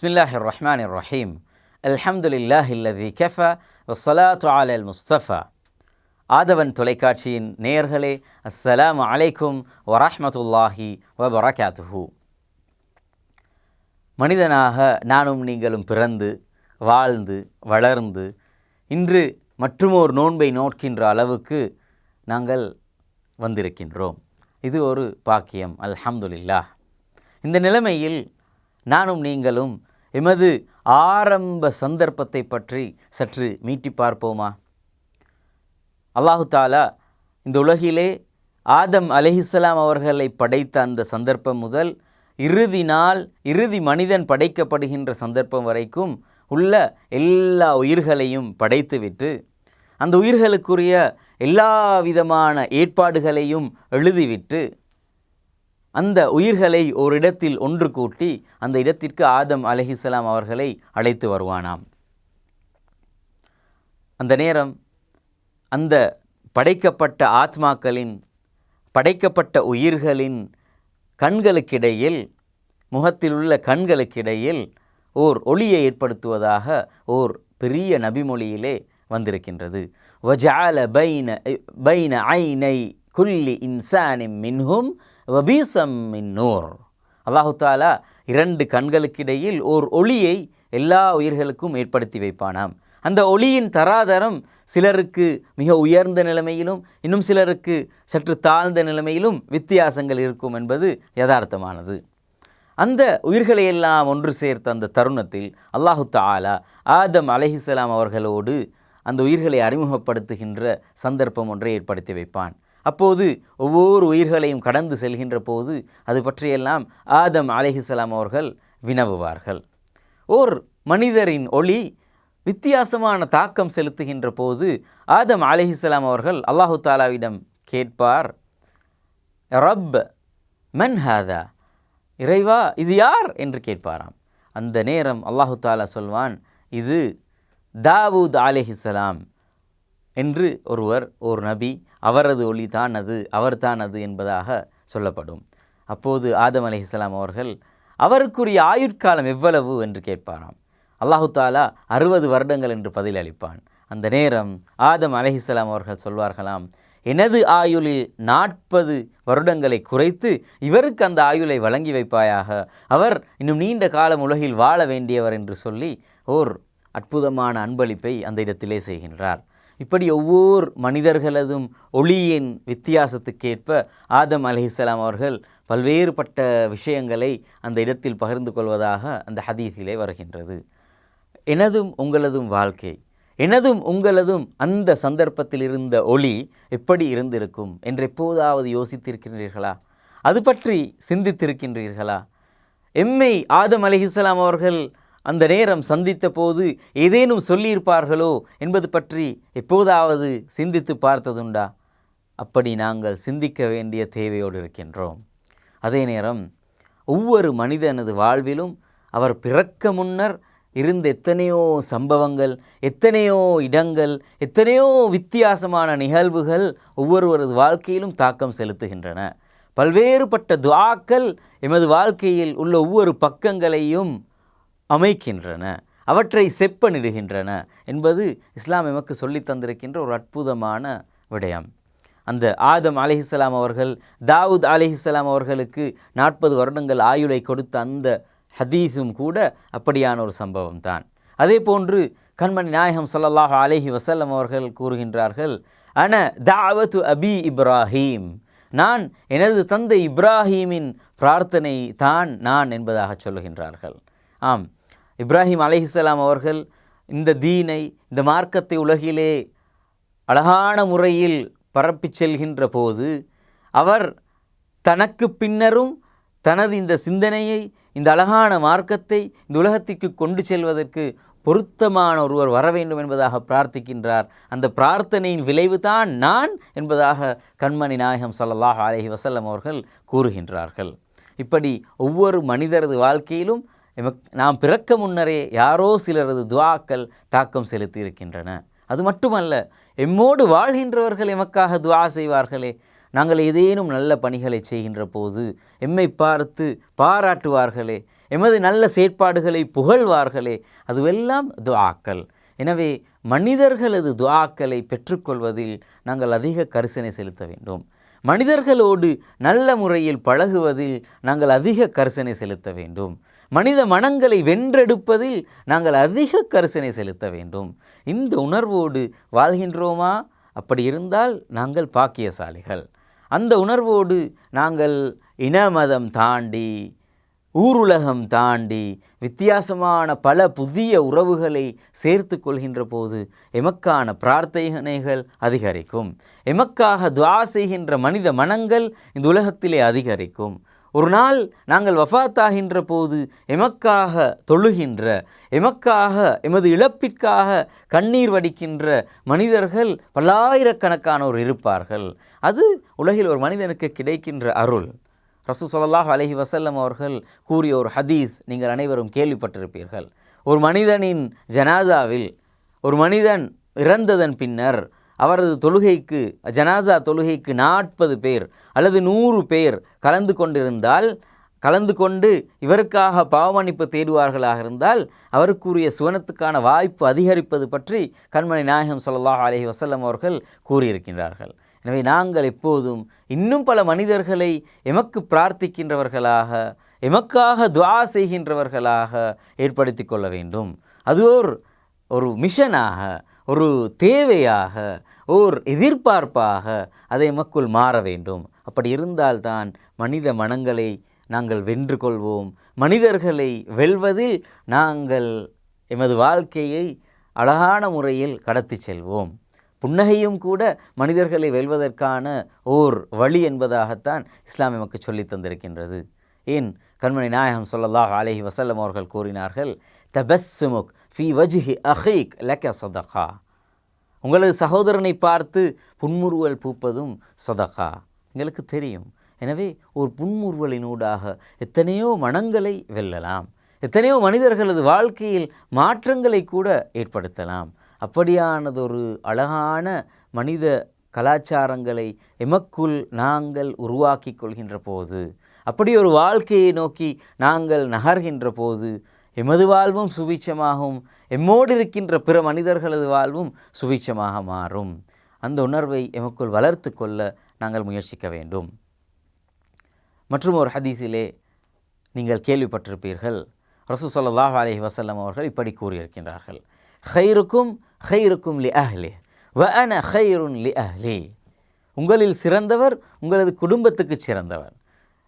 பிஸ்மில்லாஹி ரஹ்மான் ரஹீம் அல்ஹம்துலில்லாஹி அல்லதி கஃபா வஸ்ஸலாத்து அலல் முஸ்தஃபா ஆதவன் தொலைக்காட்சியின் நேயர்களே அஸ்ஸலாம் அலைக்கும் வரஹமத்துல்லாஹி வபரகாத்துஹு மனிதனாக நானும் நீங்களும் பிறந்து வாழ்ந்து வளர்ந்து இன்று மற்றுமோர் நோன்பை நோக்கின்ற அளவுக்கு நாங்கள் வந்திருக்கின்றோம் இது ஒரு பாக்கியம் அல்ஹம்துலில்லாஹ் இந்த நிலைமையில் நானும் நீங்களும் எமது ஆரம்ப சந்தர்ப்பத்தை பற்றி சற்று மீட்டி பார்ப்போமா? அல்லாஹு தாலா இந்த உலகிலே ஆதம் அலிஹிஸ்லாம் அவர்களை படைத்த அந்த சந்தர்ப்பம் முதல் இறுதி நாள் இறுதி மனிதன் படைக்கப்படுகின்ற சந்தர்ப்பம் வரைக்கும் உள்ள எல்லா உயிர்களையும் படைத்துவிட்டு அந்த உயிர்களுக்குரிய எல்லா விதமான ஏற்பாடுகளையும் எழுதிவிட்டு அந்த உயிர்களை ஒரு இடத்தில் ஒன்று கூட்டி அந்த இடத்திற்கு ஆதம் அலஹிசலாம் அவர்களை அழைத்து வருவானாம். அந்த நேரம் அந்த படைக்கப்பட்ட ஆத்மாக்களின் படைக்கப்பட்ட உயிர்களின் கண்களுக்கிடையில் முகத்தில் உள்ள கண்களுக்கிடையில் ஓர் ஒளியை ஏற்படுத்துவதாக ஓர் பெரிய நபிமொழியிலே வந்திருக்கின்றது. வஜால பைன பைன ஐனை குல்லி இன்சானிம் மின்ஹும் வபீசம் மின் நூர். அல்லாஹு தாலா இரண்டு கண்களுக்கிடையில் ஓர் ஒளியை எல்லா உயிர்களுக்கும் ஏற்படுத்தி வைப்பானாம். அந்த ஒளியின் தராதரம் சிலருக்கு மிக உயர்ந்த நிலைமையிலும் இன்னும் சிலருக்கு சற்று தாழ்ந்த நிலைமையிலும் வித்தியாசங்கள் இருக்கும் என்பது யதார்த்தமானது. அந்த உயிர்களை எல்லாம் ஒன்று சேர்த்த அந்த தருணத்தில் அல்லாஹு தாலா ஆதம் அலஹிசலாம் அவர்களோடு அந்த உயிர்களை அறிமுகப்படுத்துகின்ற சந்தர்ப்பம் ஒன்றை ஏற்படுத்தி வைப்பான். அப்போது ஒவ்வொரு உயிர்களையும் கடந்து செல்கின்ற போது அது பற்றியெல்லாம் ஆதம் அலிஹிசலாம் அவர்கள் வினவுவார்கள். ஓர் மனிதரின் ஒளி வித்தியாசமான தாக்கம் செலுத்துகின்ற போது ஆதம் அலிஹிசலாம் அவர்கள் அல்லாஹு தாலாவிடம் கேட்பார் ரப் மன் ஹாதா? இறைவா இது யார்? என்று கேட்பாராம். அந்த நேரம் அல்லாஹு தாலா சொல்வான் இது தாவூத் அலிஹிசலாம் என்று ஒருவர் ஒரு நபி அவரது ஒளி தான் அது அவர் தான் அது என்பதாக சொல்லப்படும். அப்போது ஆதம் அலிஹிஸ்லாம் அவர்கள் அவருக்குரிய ஆயுட்காலம் எவ்வளவு என்று கேட்பாராம். அல்லாஹு தாலா அறுபது வருடங்கள் என்று பதிலளிப்பான் அந்த நேரம் ஆதம் அலஹிஸ்லாம் அவர்கள் சொல்வார்களாம் எனது ஆயுளில் நாற்பது வருடங்களை குறைத்து இவருக்கு அந்த ஆயுளை வழங்கி வைப்பாயாக. அவர் இன்னும் நீண்ட காலம் உலகில் வாழ வேண்டியவர் என்று சொல்லி ஓர் அற்புதமான அன்பளிப்பை அந்த இடத்திலே செய்கின்றார். இப்படி ஒவ்வொரு மனிதர்களதும் ஒளியின் வித்தியாசத்துக்கேற்ப ஆதம் அலிஹிஸ்லாம் அவர்கள் பல்வேறுபட்ட விஷயங்களை அந்த இடத்தில் பகிர்ந்து கொள்வதாக அந்த ஹதீஸிலே வருகின்றது. எனதும் உங்களதும் வாழ்க்கை எனதும் உங்களதும் அந்த சந்தர்ப்பத்தில் இருந்த ஒளி எப்படி இருந்திருக்கும் என்று எப்போதாவது யோசித்திருக்கின்றீர்களா? அது பற்றி சிந்தித்திருக்கின்றீர்களா? எம்மை ஆதம் அலிஹிஸ்லாம் அவர்கள் அந்த நேரம் சந்தித்த போது ஏதேனும் சொல்லியிருப்பார்களோ என்பது பற்றி எப்போதாவது சிந்தித்து பார்த்ததுண்டா? அப்படி நாங்கள் சிந்திக்க வேண்டிய தேவையோடு இருக்கின்றோம். அதே நேரம் ஒவ்வொரு மனிதனது வாழ்விலும் அவர் பிறக்க முன்னர் இருந்த எத்தனையோ சம்பவங்கள் எத்தனையோ இடங்கள் எத்தனையோ வித்தியாசமான நிகழ்வுகள் ஒவ்வொருவரது வாழ்க்கையிலும் தாக்கம் செலுத்துகின்றன. பல்வேறுபட்ட துவாக்கள் எமது வாழ்க்கையில் உள்ள ஒவ்வொரு பக்கங்களையும் அமைக்கின்றன அவற்றை செப்பனிடுகின்றன என்பது இஸ்லாம் எமக்கு சொல்லி தந்திருக்கின்ற ஒரு அற்புதமான விடயம். அந்த ஆதம் அலிஹிஸ்லாம் அவர்கள் தாவூத் அலிஹிஸ்லாம் அவர்களுக்கு நாற்பது வருடங்கள் ஆயுளை கொடுத்த அந்த ஹதீஸும் கூட அப்படியான ஒரு சம்பவம் தான். அதே போன்று கண்மணி நாயகம் சல்லாஹ் அலஹி வசல்லம் அவர்கள் கூறுகின்றார்கள் அன தாவத்து அபி இப்ராஹீம். நான் எனது தந்தை இப்ராஹீமின் பிரார்த்தனை தான் நான் என்பதாக சொல்லுகின்றார்கள். ஆம் இப்ராஹிம் அலிஹிஸ்லாம் அவர்கள் இந்த தீனை இந்த மார்க்கத்தை உலகிலே அழகான முறையில் பரப்பி செல்கின்ற போது அவர் தனக்கு பின்னரும் தனது இந்த சிந்தனையை இந்த அழகான மார்க்கத்தை இந்த உலகத்திற்கு கொண்டு செல்வதற்கு பொருத்தமான ஒருவர் வர வேண்டும் என்பதாக பிரார்த்திக்கின்றார். அந்த பிரார்த்தனையின் விளைவு தான் நான் என்பதாக கண்மணி நாயகம் சல்லாஹ் அலஹி வசல்லம் அவர்கள் கூறுகின்றார்கள். இப்படி ஒவ்வொரு மனிதரது வாழ்க்கையிலும் எமக் நாம் பிறக்க முன்னரே யாரோ சிலரது துவாக்கள் தாக்கம் செலுத்தி இருக்கின்றன அது மட்டுமல்ல எம்மோடு வாழ்கின்றவர்கள் எமக்காக துவா செய்வார்களே. நாங்கள் ஏதேனும் நல்ல பணிகளை செய்கின்ற போது எம்மை பார்த்து பாராட்டுவார்களே. எமது நல்ல செயற்பாடுகளை புகழ்வார்களே. அதுவெல்லாம் துவாக்கள். எனவே மனிதர்களது துவாக்களை பெற்றுக்கொள்வதில் நாங்கள் அதிக கரிசனை செலுத்த வேண்டும். மனிதர்களோடு நல்ல முறையில் பழகுவதில் நாங்கள் அதிக கரிசனை செலுத்த வேண்டும். மனித மனங்களை வென்றெடுப்பதில் நாங்கள் அதிக கரிசனை செலுத்த வேண்டும். இந்த உணர்வோடு வாழ்கின்றோமா? அப்படி இருந்தால் நாங்கள் பாக்கியசாலிகள். அந்த உணர்வோடு நாங்கள் இன மதம் தாண்டி ஊருலகம் தாண்டி வித்தியாசமான பல புதிய உறவுகளை சேர்த்து கொள்கின்ற போது எமக்கான பிரார்த்தனைகள் அதிகரிக்கும். எமக்காக துவா செய்கின்ற மனித மனங்கள் இந்த உலகத்திலே அதிகரிக்கும். ஒரு நாள் நாங்கள் வஃபாத்தாகின்ற போது எமக்காக தொழுகின்ற எமக்காக எமது இழப்பிற்காக கண்ணீர் வடிக்கின்ற மனிதர்கள் பல்லாயிரக்கணக்கானோர் இருப்பார்கள். அது உலகில் ஒரு மனிதனுக்கு கிடைக்கின்ற அருள். ரசூ சொல்லாஹ் அலஹி வசல்லம் அவர்கள் கூறிய ஒரு ஹதீஸ் நீங்கள் அனைவரும் கேள்விப்பட்டிருப்பீர்கள். ஒரு மனிதனின் ஜனாசாவில் ஒரு மனிதன் இறந்ததன் பின்னர் அவரது தொழுகைக்கு ஜனாசா தொழுகைக்கு நாற்பது பேர் அல்லது நூறு பேர் கலந்து கொண்டிருந்தால் கலந்து கொண்டு இவருக்காக பாவமன்னிப்பு தேடுவார்களாக இருந்தால் அவருக்குரிய சுவனத்துக்கான வாய்ப்பு அதிகரிப்பது பற்றி கண்மணி நாயகம் ஸல்லல்லாஹு அலஹி வசல்லம் அவர்கள் கூறியிருக்கின்றார்கள். எனவே நாங்கள் எப்போதும் இன்னும் பல மனிதர்களை எமக்கு பிரார்த்திக்கின்றவர்களாக எமக்காக துவா செய்கின்றவர்களாக ஏற்படுத்தி கொள்ள வேண்டும். அது ஓர் ஒரு மிஷனாக ஒரு தேவையாக ஓர் எதிர்பார்ப்பாக அதை எமக்குள் மாற வேண்டும். அப்படி இருந்தால்தான் மனித மனங்களை நாங்கள் வென்று கொள்வோம். மனிதர்களை வெல்வதில் நாங்கள் எமது வாழ்க்கையை அழகான முறையில் கடத்தி செல்வோம். புன்னகையும் கூட மனிதர்களை வெல்வதற்கான ஓர் வழி என்பதாகத்தான் இஸ்லாம் எமக்கு சொல்லித் தந்திருக்கின்றது. ஏன்? கண்மணி நாயகம் சொல்லல்லாஹ் அலஹி வசல்லம் அவர்கள் கூறினார்கள் தபஸ்ஸுமுக் ஃபி வஜ்ஹி அஹீக் லக்க சதகா. உங்களது சகோதரனை பார்த்து புன்முறுவல் பூப்பதும் சதகா. எங்களுக்கு தெரியும். எனவே ஒரு புன்முறுவலினூடாக எத்தனையோ மனங்களை வெல்லலாம். எத்தனையோ மனிதர்களது வாழ்க்கையில் மாற்றங்களை கூட ஏற்படுத்தலாம். அப்படியானதொரு அழகான மனித கலாச்சாரங்களை எமக்குள் நாங்கள் உருவாக்கி கொள்கின்ற போது அப்படி ஒரு வாழ்க்கையை நோக்கி நாங்கள் நகர்கின்ற போது எமது வாழ்வும் சுபிட்சமாகும் எம்மோடு இருக்கின்ற பிற மனிதர்களது வாழ்வும் சுபிச்சமாக மாறும். அந்த உணர்வை எமக்குள் வளர்த்து கொள்ள நாங்கள் முயற்சிக்க வேண்டும். மற்றும் ஒரு ஹதீஸிலே நீங்கள் கேள்விப்பட்டிருப்பீர்கள் ரசூ சொல்லாஹ் அலஹி வசல்லம் அவர்கள் இப்படி கூறியிருக்கின்றார்கள். ஹைருக்கும் ஹைருக்கும் லி அஹ்லே வ அன ஹைருன் லி அஹ்லி உங்களில் சிறந்தவர் உங்களது குடும்பத்துக்கு சிறந்தவர்.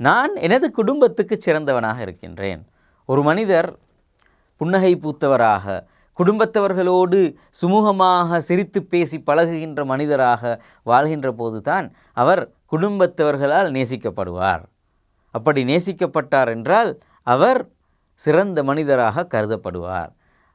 நான் எனது குடும்பத்துக்கு சிறந்தவனாக இருக்கின்றேன். ஒரு மனிதர் புன்னகை பூத்தவராக குடும்பத்தவர்களோடு சுமூகமாக சிரித்து பேசி பழகுகின்ற மனிதராக வாழ்கின்ற போதுதான் அவர் குடும்பத்தவர்களால் நேசிக்கப்படுவார். அப்படி நேசிக்கப்பட்டார் என்றால் அவர் சிறந்த மனிதராக கருதப்படுவார்.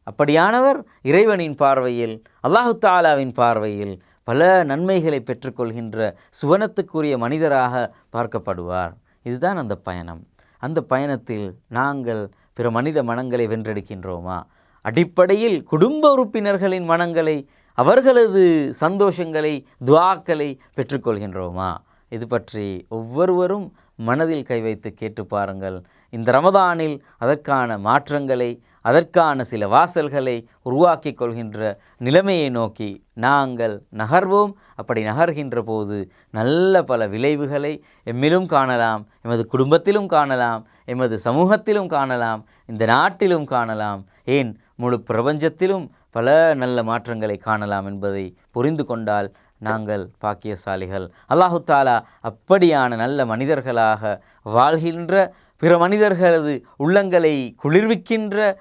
அப்படியானவர் இறைவனின் பார்வையில் அல்லாஹு தாலாவின் பார்வையில் பல நன்மைகளை பெற்றுக்கொள்கின்ற சுவனத்துக்குரிய மனிதராக பார்க்கப்படுவார். இதுதான் அந்த பயணம். அந்த பயணத்தில் நாங்கள் பிற மனித மனங்களை வென்றெடுக்கின்றோமா? அடிப்படையில் குடும்ப உறுப்பினர்களின் மனங்களை அவர்களது சந்தோஷங்களை துவாக்களை பெற்றுக்கொள்கின்றோமா? இது பற்றி ஒவ்வொருவரும் மனதில் கை வைத்து கேட்டு பாருங்கள். இந்த ரமதானில் அதற்கான மாற்றங்களை அதற்கான சில வாசல்களை உருவாக்கி கொள்கின்ற நிலைமையை நோக்கி நாங்கள் நகர்வோம். அப்படி நகர்கின்ற போது நல்ல பல விளைவுகளை எம்மிலும் காணலாம் எமது குடும்பத்திலும் காணலாம் எமது சமூகத்திலும் காணலாம் இந்த நாட்டிலும் காணலாம். ஏன்? முழு பிரபஞ்சத்திலும் பல நல்ல மாற்றங்களை காணலாம் என்பதை புரிந்து கொண்டால் நாங்கள் பாக்கியசாலிகள். அல்லாஹு தாலா அப்படியான நல்ல மனிதர்களாக வாழ்கின்ற பிற மனிதர்களது உள்ளங்களை குளிர்விக்கின்ற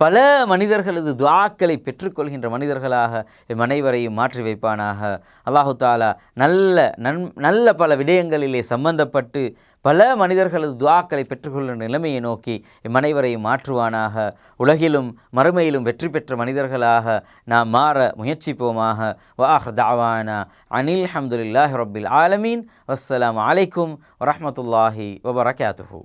பல மனிதர்களது துவாக்களை பெற்றுக்கொள்கின்ற மனிதர்களாக எம் அனைவரையும் மாற்றி வைப்பானாக. அல்லாஹு தாலா நல்ல நன் நல்ல பல விடயங்களிலே சம்பந்தப்பட்டு பல மனிதர்களது துவாக்களை பெற்றுக்கொள்கின்ற நிலைமையை நோக்கி எம் அனைவரையும் மாற்றுவானாக. உலகிலும் மறுமையிலும் வெற்றி பெற்ற மனிதர்களாக நாம் மாற முயற்சிப்போமாக. வாஹ் தாவானா அனில் அஹமதுல்லாஹி ரபில் ஆலமீன். வஸ்ஸலாம் அலைக்கும் வரமத்துல்லாஹி வபரகாத்துஹூ.